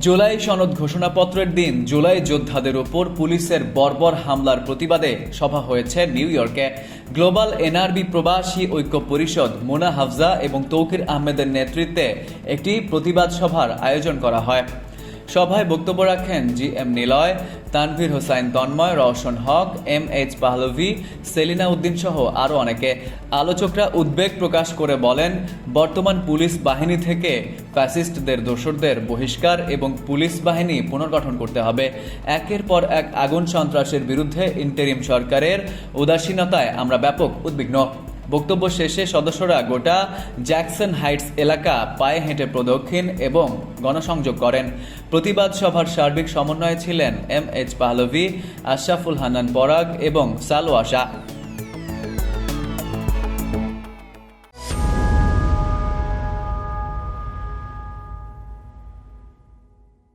জুলাই সনদ ঘোষণাপত্রের দিন জুলাই যোদ্ধাদের ওপর পুলিশের বর্বর হামলার প্রতিবাদে সভা হয়েছে নিউ ইয়র্কে। গ্লোবাল এনআরবি প্রবাসী ঐক্য পরিষদ মোনা হাফজা এবং তৌকির আহমেদের নেতৃত্বে একটি প্রতিবাদ সভার আয়োজন করা হয়। সভায় বক্তব্য রাখেন G M Niloy, Tanvir Hossain Tonmoy, Roushan Haque, M H Pahlavi, Selina Uddin সহ আরও অনেকে। আলোচকরা উদ্বেগ প্রকাশ করে বলেন, বর্তমান পুলিশ বাহিনী থেকে ফ্যাসিস্টদের দোসরদের বহিষ্কার এবং পুলিশ বাহিনী পুনর্গঠন করতে হবে। একের পর এক আগুন সন্ত্রাসের বিরুদ্ধে ইন্টেরিম সরকারের উদাসীনতায় আমরা ব্যাপক উদ্বিগ্ন। বক্তব্য শেষে সদস্যরা গোটা জ্যাকসন হাইটস এলাকা পায়ে হেঁটে প্রদক্ষিণ এবং গণসংযোগ করেন। প্রতিবাদ সভার সার্বিক সমন্বয়ে ছিলেন এম এইচ পাহলভি, আশরাফুল হানান পরাগ এবং সালোয়াশা